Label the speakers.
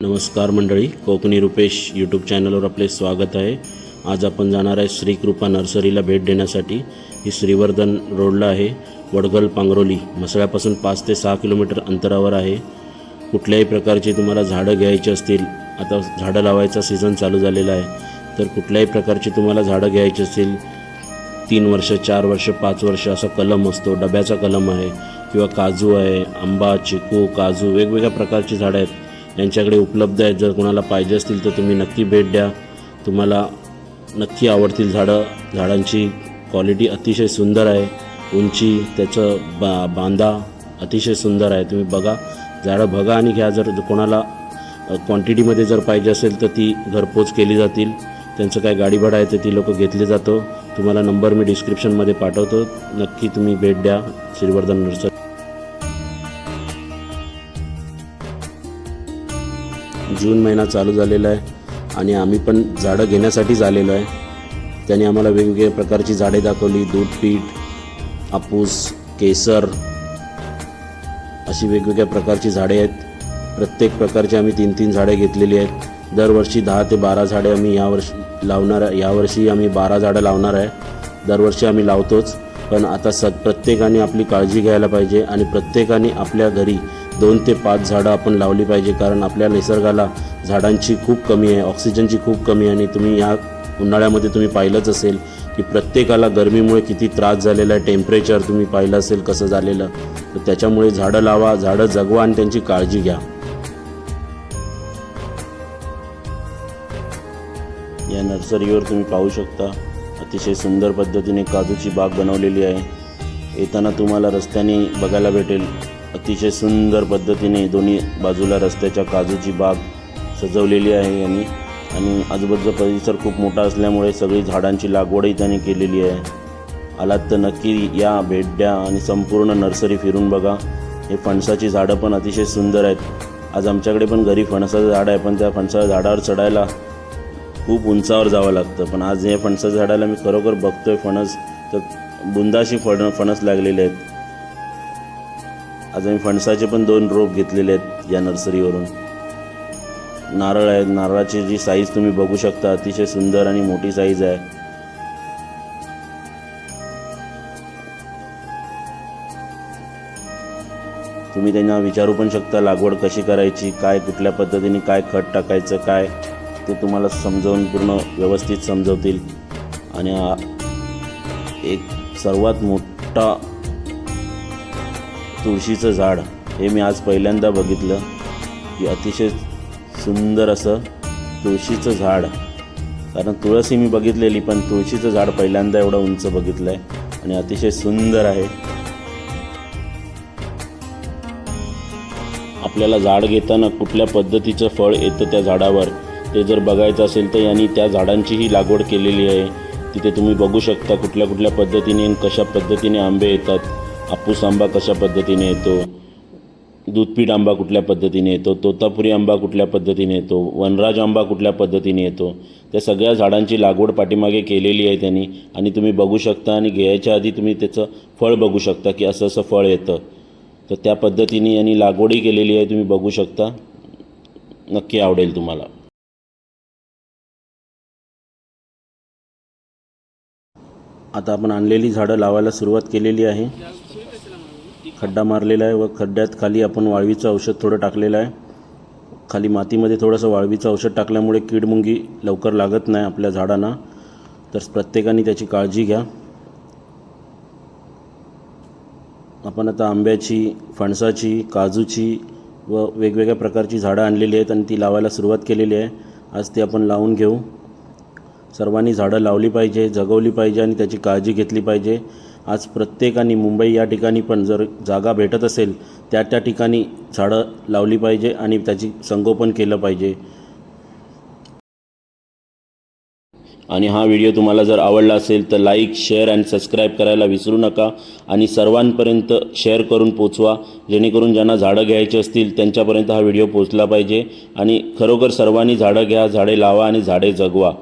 Speaker 1: नमस्कार मंडळी कोकणी रुपेश यूट्यूब चॅनलवर आपले स्वागत आहे. आज आपण जाणार आहे श्रीकृपा नर्सरीला भेट देण्यासाठी. ही श्रीवर्धन रोडला आहे वडगल पांगरोली. मसळ्यापासून पाच ते सहा किलोमीटर अंतरावर आहे. कुठल्याही प्रकारची तुम्हाला झाडं घ्यायची असतील आता झाडं लावायचा सीझन चालू झालेला आहे तर कुठल्याही प्रकारची तुम्हाला झाडं घ्यायची असतील तीन वर्ष चार वर्ष पाच वर्ष असा कलम असतो डब्याचा कलम आहे किंवा काजू आहे आंबा चिकू काजू वेगवेगळ्या प्रकारची झाडं आहेत. यांच्याकडे उपलब्ध आहेत. जर कोणाला पाहिजे असतील तर तुम्ही नक्की भेट द्या. तुम्हाला नक्की आवडतील झाडं. झाडांची क्वालिटी अतिशय सुंदर आहे. उंची त्याचं बा बांधा अतिशय सुंदर आहे. तुम्ही बघा. झाडं बघा आणि घ्या. जर कोणाला क्वांटिटीमध्ये जर पाहिजे असेल तर ती घरपोच केली जातील. त्यांचं काय गाडी भाडं आहे तर ती लोक घेतली जातो. तुम्हाला नंबर मी डिस्क्रिप्शनमध्ये पाठवतो. नक्की तुम्ही भेट द्या. श्रीवर्धन नर्सरी. जून महिना चालू झालेला आहे आणि आम्ही पण झाडं घेण्यासाठीच आलेलो आहे. त्याने आम्हाला वेगवेगळ्या प्रकारची झाडे दाखवली दूधपीठ आपूस हापूस केसर अशी वेगवेगळ्या प्रकारची झाडे आहेत. प्रत्येक प्रकारची आम्ही तीन तीन झाडे घेतलेली आहेत. दरवर्षी दहा ते बारा झाडे आम्ही यावर्षी लावणार आहे. यावर्षी आम्ही बारा झाडं लावणार आहे. दरवर्षी आम्ही लावतोच. पण आता स प्रत्येकाने आपली काळजी घ्यायला पाहिजे आणि प्रत्येकाने आपल्या घरी दोन ते पाच झाडं आपण लावली पाहिजे कारण आपल्या निसर्गाला झाडांची खूप कमी आहे ऑक्सिजनची खूप कमी आहे आणि तुम्ही या उन्हाळ्यामध्ये तुम्ही पाहिलंच असेल की प्रत्येकाला गरमीमुळे किती त्रास झालेला आहे टेम्परेचर तुम्ही पाहिलं असेल कसं झालेलं. तर त्याच्यामुळे झाडं लावा झाडं जगवा आणि त्यांची काळजी घ्या. या नर्सरीवर तुम्ही पाहू शकता अतिशय सुंदर पद्धतीने काजूची बाग बनवलेली आहे. येताना तुम्हाला रस्त्याने बघायला भेटेल. अतिशय सुंदर पद्धतीने दोन्ही बाजूला रस्त्याच्या काजूची बाग सजवलेली आहे यांनी. आणि आजूबाजूचा परिसर खूप मोठा असल्यामुळे सगळी झाडांची लागवडही त्यांनी केलेली आहे. आलात तर नक्की या भेट द्या आणि संपूर्ण नर्सरी फिरून बघा. हे फणसाची झाडं पण अतिशय सुंदर आहेत. आज आमच्याकडे पण घरी फणसाचं झाड आहे पण त्या फणसाच्या झाडावर चढायला खूप उंचावर जावं लागतं. पण आज हे फणसाच्या झाडाला मी खरोखर बघतोय फणस. तर बुंदाशी फण फणस लागलेले आहेत. आज आम्ही फणसाचे पण दोन रोप घेतलेले आहेत या नर्सरीवरून. नारळ आहेत. नारळाची जी साईज तुम्ही बघू शकता अतिशय सुंदर आणि मोठी साईज आहे. तुम्ही त्यांना विचारू पण शकता लागवड कशी करायची काय कुठल्या पद्धतीने काय खत टाकायचं काय? ते तुम्हाला समजावून पूर्ण व्यवस्थित समजवतील. आणि एक सर्वात मोठा तुळशीचं झाड. हे मी आज पहिल्यांदा बघितलं. की अतिशय सुंदर असं तुळशीचं झाड. कारण तुळस ही मी बघितलेली पण तुळशीचं झाड पहिल्यांदा एवढं उंच बघितलं आहे आणि अतिशय सुंदर आहे. आपल्याला झाड घेताना कुठल्या पद्धतीचं फळ येतं त्या झाडावर? ते जर बघायचं असेल तर यांनी त्या झाडांचीही लागवड केलेली आहे. तिथे तुम्ही बघू शकता कुठल्या कुठल्या पद्धतीने आणि कशा पद्धतीने आंबे येतात. हापूस आंबा कशा पद्धतीने येतो? दूधपीठ आंबा कुठल्या पद्धतीने येतो? तोतापुरी आंबा कुठल्या पद्धतीने येतो? वनराज आंबा कुठल्या पद्धतीने येतो? त्या सगळ्या झाडांची लागवड पाठीमागे केलेली आहे त्यांनी आणि तुम्ही बघू शकता आणि घ्यायच्या आधी तुम्ही त्याचं फळ बघू शकता की असं असं फळ येतं. तर त्या पद्धतीने यांनी लागवडही केलेली आहे. तुम्ही बघू शकता. नक्की आवडेल तुम्हाला. आता आपण आणलेली झाडं लावायला सुरुवात केलेली आहे. खड्डा मारलेला आहे व खड्ड्यात खाली आपण वाळवीचं औषध थोडं टाकलेलं आहे. खाली मातीमध्ये थोडंसं वाळवीचं औषध टाकल्यामुळे कीडमुंगी लवकर लागत नाही आपल्या झाडांना. तर प्रत्येकाने त्याची काळजी घ्या. आपण आता आंब्याची फणसाची काजूची व वेगवेगळ्या प्रकारची झाडं आणलेली आहेत आणि ती लावायला सुरुवात केलेली आहे. आज ती आपण लावून घेऊ. सर्वांनी झाडं लावली पाहिजे जगवली पाहिजे आणि त्याची काळजी घेतली पाहिजे. आज प्रत्येकाने मुंबई या ठिकाणी पण जर जागा भेटत असेल त्या त्या ठिकाणी झाडं लावली पाहिजे आणि त्याची संगोपन केलं पाहिजे. आणि हा व्हिडिओ तुम्हाला जर आवडला असेल तर लाईक शेअर अँड सबस्क्राईब करायला विसरू नका आणि सर्वांपर्यंत शेअर करून पोचवा. जेणेकरून ज्यांना झाडं घ्यायची असतील त्यांच्यापर्यंत हा व्हिडिओ पोचला पाहिजे. आणि खरोखर सर्वांनी झाडं घ्या झाडे लावा आणि झाडे जगवा.